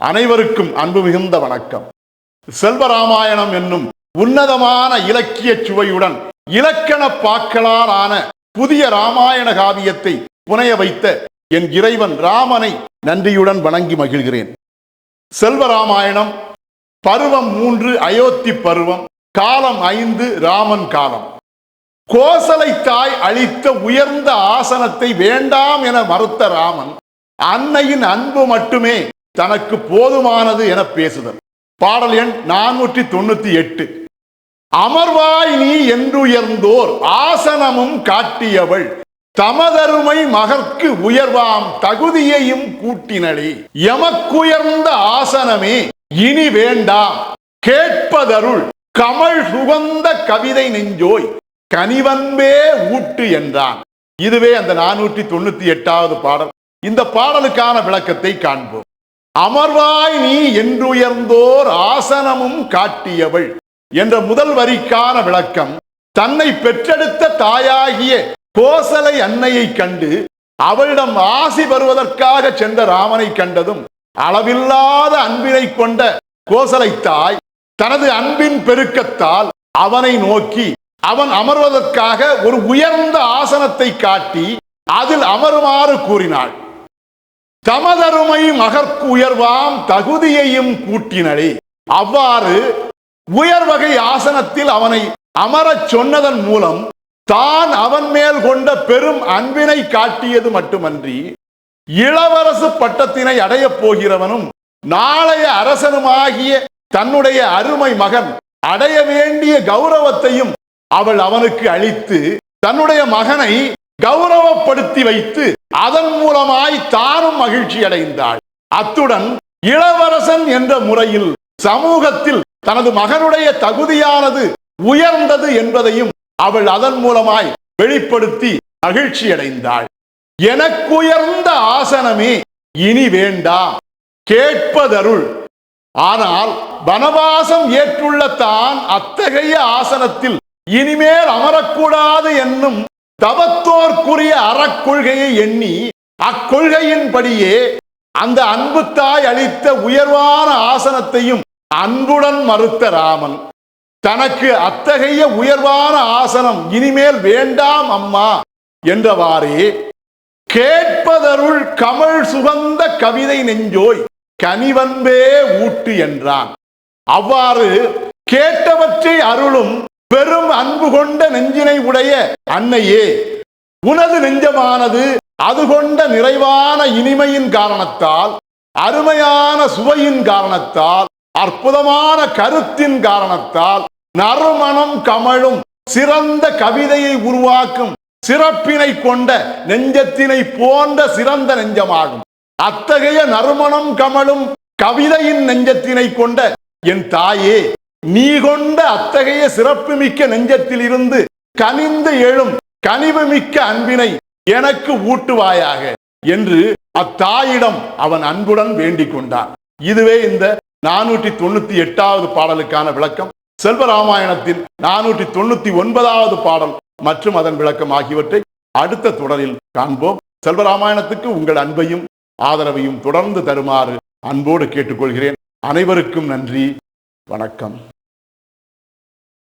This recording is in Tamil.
அனைவருக்கும் அன்பு மிகுந்த வணக்கம். செல்வராமாயணம் என்னும் உன்னதமான இலக்கிய சுவையுடன் இலக்கண பாக்களால் ஆன புதிய ராமாயண காவியத்தை புனைய வைத்த என் இறைவன் ராமனை நன்றியுடன் வணங்கி மகிழ்கிறேன். செல்வராமாயணம் பருவம் மூன்று அயோத்தி பருவம் காலம் ஐந்து ராமன் காலம். கோசலை தாய் அளித்த உயர்ந்த ஆசனத்தை வேண்டாம் என மறுத்த ராமன் அன்னையின் அன்பு மட்டுமே தனக்கு போதுமானது என பேசுதல். பாடல் எண் நானூற்றி தொண்ணூத்தி எட்டு. அமர்வாய் நீ என்றுயர்ந்தோர் ஆசனமும் காட்டியவள். தமதருமை மகற்கு உயர்வாம் தகுதியையும் கூட்டினளே. எமக்குயர்ந்த ஆசனமே இனி வேண்டாம். கேட்பதருள் கமல் சுகந்த கவிதை நெஞ்சோய். கனிவன்பே ஊட்டு என்றான். இதுவே அந்த நானூற்றி தொண்ணூத்தி எட்டாவது பாடல். இந்த பாடலுக்கான விளக்கத்தை காண்போம். அமர்வாய் நீ என்றுயர்ந்தோர் ஆசனமும் காட்டியவள் என்ற முதல் வரிக்கான விளக்கம் தன்னை பெற்றெடுத்த தாயாகிய கோசலை அன்னையை கண்டு அவளிடம் ஆசி பெறுவதற்காக சென்ற ராமனை கண்டதும் அளவில்லாத அன்பினை கொண்ட கோசலை தாய் தனது அன்பின் பெருக்கத்தால் அவனை நோக்கி அவன் அமர்வதற்காக ஒரு உயர்ந்த ஆசனத்தை காட்டி அதில் அமருமாறு கூறினாள். தமதருமை மகற்கு உயர்வாம் தகுதியையும் கூட்டினளே. அவ்வாறு உயர்வகை ஆசனத்தில் அவனை அமரச் சொன்னதன் மூலம் தான் அவன் மேல் கொண்ட பெரும் அன்பினை காட்டியது மட்டுமன்றி இளவரசு பட்டத்தினை அடையப் போகிறவனும் நாளைய அரசனுமாகிய தன்னுடைய அருமை மகன் அடைய வேண்டிய கௌரவத்தையும் அவள் அவனுக்கு அளித்து தன்னுடைய மகனை கௌரவப்படுத்தி வைத்து அதன் மூலமாய் தானும் மகிழ்ச்சி அடைந்தாள். அத்துடன் இளவரசன் என்ற முறையில் சமூகத்தில் தனது மகனுடைய தகுதியானது உயர்ந்தது என்பதையும் அவள் அதன் மூலமாய் வெளிப்படுத்தி மகிழ்ச்சி அடைந்தாள். எனக்குயர்ந்த ஆசனமே இனி வேண்டாம். கேட்பதருள். ஆனால் வனவாசம் ஏற்றுள்ள தான் அத்தகைய ஆசனத்தில் இனிமேல் அமரக்கூடாது என்னும் தவத்தோர்க்குரிய அறக்கொள்கையை எண்ணி அக்கொள்கையின்படியே அந்த அன்பு தாய் அளித்த உயர்வான ஆசனத்தையும் அன்புடன் மறுத்த ராமன். தனக்கு அத்தகைய உயர்வான ஆசனம் இனிமேல் வேண்டாம் அம்மா என்றவாறே கேட்பதருள் கமல் சுகந்த கவிதை நெஞ்சோய் கனிவன்பே ஊட்டு என்றான். அவ்வாறு கேட்டவற்றை அருளும் பெரும் அன்பு கொண்ட நெஞ்சினை உடைய அன்னையே. உனது நெஞ்சமானது அது கொண்ட நிறைவான இனிமையின் காரணத்தால் அருமையான சுவையின் காரணத்தால் அற்புதமான கருத்தின் காரணத்தால் நறுமணம் கமழும் சிறந்த கவிதையை உருவாக்கும் சிறப்பினை கொண்ட நெஞ்சத்தினை போன்ற சிறந்த நெஞ்சமாகும். அத்தகைய நறுமணம் கமழும் கவிதையின் நெஞ்சத்தினை கொண்ட என் தாயே நீ கொண்ட அத்தகைய சிறப்புமிக்க நெஞ்சத்தில் இருந்து கனிந்து எழும் கனிவு மிக்க அன்பினை எனக்கு ஊட்டுவாயாக என்று அத்தாயிடம் அவன் அன்புடன் வேண்டிக் கொண்டான். இதுவே இந்த நானூற்றி தொண்ணூத்தி எட்டாவது பாடலுக்கான விளக்கம். செல்வராமாயணத்தின் நானூற்றி தொண்ணூத்தி ஒன்பதாவது பாடல் மற்றும் அதன் விளக்கம் ஆகியவற்றை அடுத்த தொடரில் காண்போம். செல்வராமாயணத்துக்கு உங்கள் அன்பையும் ஆதரவையும் தொடர்ந்து தருமாறு அன்போடு கேட்டுக்கொள்கிறேன். அனைவருக்கும் நன்றி. வணக்கம்.